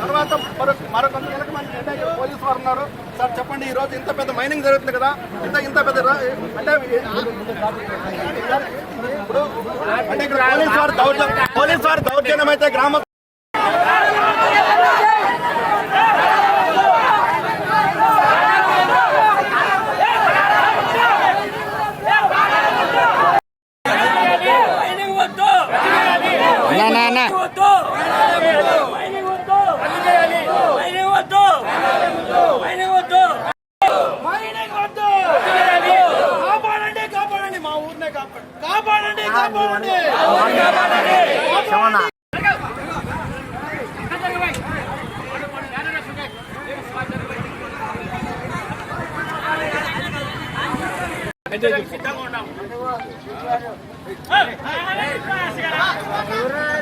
తర్వాత మరొక మరొక నెలకు పోలీసు వారు ఉన్నారు. సార్ చెప్పండి ఈ రోజు ఇంత పెద్ద మైనింగ్ జరుగుతుంది కదా? ఇంత ఇంత పెద్ద అంటే ఇప్పుడు అంటే పోలీసు వారు దౌర్జన్యం పోలీసు వారు దౌర్జన్యం అయితే గ్రామ వద్దు కాపాడండి కాపాడండి మా ఊరినే కాపాడండి కాపాడండి కాపాడండి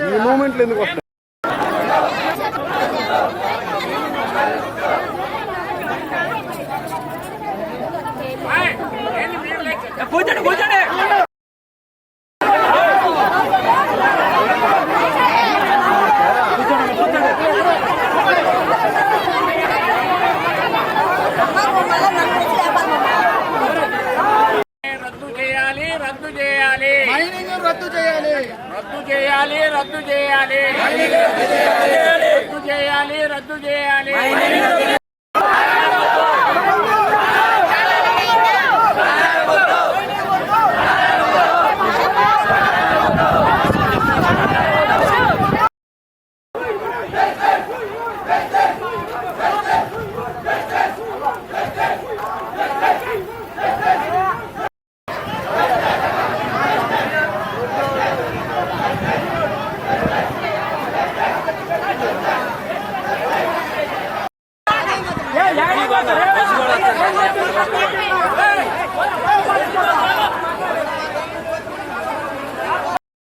ఈ మూమెంట్లు ఎందుకు వస్తాయి? కూర్చోండి కూర్చోండి రద్దు చేయాలి రద్దు చేయాలి. మైనింగ్ రద్దు చేయాలి. రద్దు చేయాలి రద్దు చేయాలి. రద్దు చేయాలి. రద్దు చేయాలి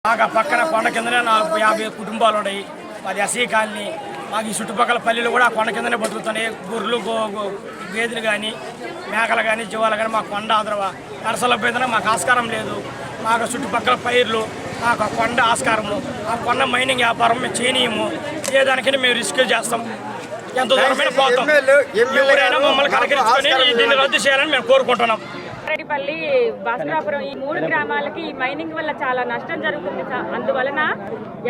మాకు ఆ పక్కన కొండ కిందనే నాకు యాభై కుటుంబాలు ఉన్నాయి. అది ఎస్సీ కాలనీ. మాకు ఈ చుట్టుపక్కల పల్లెలు కూడా ఆ కొండ కిందనే బతుకుతున్నాయి. గొర్రెలు గో గేదెలు కానీ మేకలు కానీ జీవాలు కానీ మాకు కొండ ఆదరవ. నరసల పేదన మాకు ఆస్కారం లేదు. మాకు చుట్టుపక్కల పైర్లు మాకు ఆ కొండ ఆస్కారము. ఆ కొండ మైనింగ్ వ్యాపారం మేము చేయనీయము. ఏ దానికైనా మేము రిస్క్ చేస్తాం. ఎంత దూరమైన పోతాం ఎవరైనా మమ్మల్ని కలకరించుకొని దీన్ని రద్దు చేయాలని మేము కోరుకుంటున్నాం. తాడేపల్లి బసరాపురం ఈ మూడు గ్రామాలకి ఈ మైనింగ్ వల్ల చాలా నష్టం జరుగుతుంది అందువలన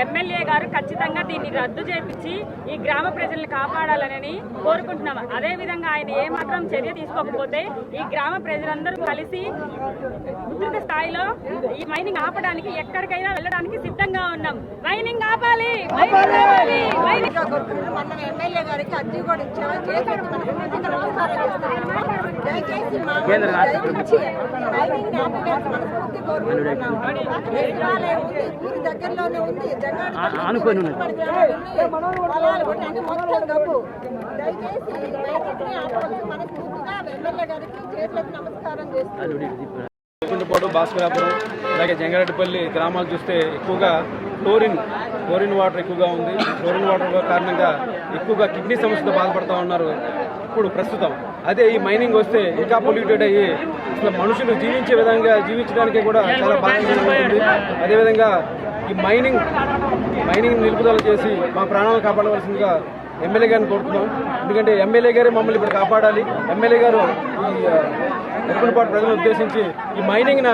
ఎమ్మెల్యే గారు ఖచ్చితంగా దీన్ని రద్దు చేపించి ఈ గ్రామ ప్రజల్ని కాపాడాలని కోరుకుంటున్నాం. అదే విధంగా ఆయన ఏమాత్రం చర్య తీసుకోకపోతే ఈ గ్రామ ప్రజలందరూ కలిసి ఉధృత స్థాయిలో ఈ మైనింగ్ ఆపడానికి ఎక్కడికైనా వెళ్ళడానికి సిద్ధంగా ఉన్నాం. మైనింగ్ ఆపాలి! మైనింగ్ ఆపాలి! మన ఎమ్మెల్యే గారికి అద్దె కూడా ఇచ్చాము గారికి చేతులెత్తి నమస్కారం చేస్తున్నాము కుంటుపాడు భాస్కరాపురం అలాగే జంగారెడ్డిపల్లి గ్రామాలు చూస్తే ఎక్కువగా క్లోరిన్ క్లోరిన్ వాటర్ ఎక్కువగా ఉంది. క్లోరిన్ వాటర్ కారణంగా ఎక్కువగా కిడ్నీ సమస్యతో బాధపడుతూ ఉన్నారు ఇప్పుడు ప్రస్తుతం. అదే ఈ మైనింగ్ వస్తే ఇంకా పొల్యూటెడ్ అయ్యి అసలు మనుషులు జీవించే విధంగా జీవించడానికి కూడా చాలా బాగా ఉంటుంది అదేవిధంగా ఈ మైనింగ్ మైనింగ్ నిలుపుదల చేసి మా ప్రాణాలను కాపాడవలసిందిగా ఎమ్మెల్యే గారిని కోరుతున్నాం. ఎందుకంటే ఎమ్మెల్యే గారే మమ్మల్ని ఇప్పుడు కాపాడాలి. ఎమ్మెల్యే గారు ఈ ఎరుకులపాటు ప్రజలను ఉద్దేశించి ఈ మైనింగ్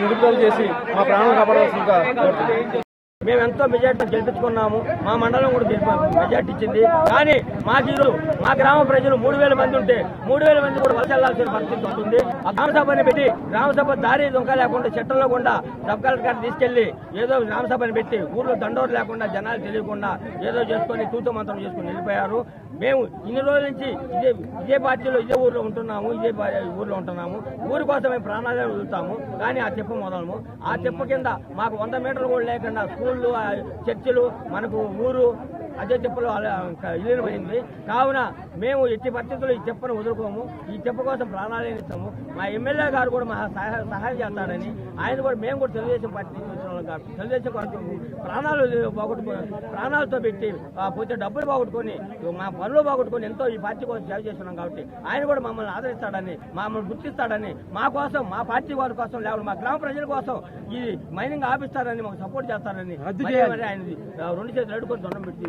నిలుపుదల చేసి మా ప్రాణాలను కాపాడవలసిందిగా కోరుతున్నాం. మేము ఎంతో మెజార్టీ గెలిపించుకున్నాము. మా మండలం కూడా గెలిపి మెజార్టీ ఇచ్చింది. కానీ మా జీరు మా గ్రామ ప్రజలు మూడు వేల మంది ఉంటే మూడు వేల మంది కూడా వలస వెళ్ళాల్సిన పరిస్థితి ఉంటుంది. ఆ గ్రామసభని పెట్టి గ్రామ సభ దారి దొంగ లేకుండా చెట్టలో కూడా సబ్ కలెక్టర్ గారు తీసుకెళ్ళి ఏదో గ్రామసభని పెట్టి ఊర్లో దండోరు లేకుండా జనాలు తెలియకుండా ఏదో చేసుకొని తూతు మంత్రం చేసుకొని వెళ్ళిపోయారు. మేము ఇన్ని రోజుల నుంచి ఇదే ఇదే పార్టీలో ఇదే ఊర్లో ఉంటున్నాము ఇదే ఊర్లో ఉంటున్నాము. ఊరి కోసం మేము ప్రాణాలు వదులుతాము. కానీ ఆ చెప్పు మొదలము. ఆ చెప్పు కింద మాకు వంద మీటర్లు కూడా లేకుండా స్కూల్ ఆ చర్చిలు మనకు ఊరు అదే చెప్పలో విలీనమైంది. కావున మేము ఎట్టి పరిస్థితుల్లో ఈ చెప్పను వదులుకోము. ఈ చెప్ప కోసం ప్రాణాలే ఇస్తాము. మా ఎమ్మెల్యే గారు కూడా మా సహాయ సహాయం చేస్తాడని ఆయన కూడా మేము కూడా తెలుగుదేశం పార్టీ కాబట్టి తెలుగుదేశం కొరకు ప్రాణాలు పోగొట్టుకో ప్రాణాలతో పెట్టి పోతే డబ్బులు పోగొట్టుకొని మా పనులు పోగొట్టుకొని ఎంతో ఈ పార్టీ కోసం సేవ చేస్తున్నాం కాబట్టి ఆయన కూడా మమ్మల్ని ఆదరిస్తాడని మమ్మల్ని గుర్తిస్తాడని మా కోసం మా పార్టీ వారి కోసం లేకపోతే మా గ్రామ ప్రజల కోసం ఈ మైనింగ్ ఆపిస్తారని మాకు సపోర్ట్ చేస్తారని మరి మరి ఆయనది ఆ, రెండు చేతులు అడుకొని దండం పెట్టి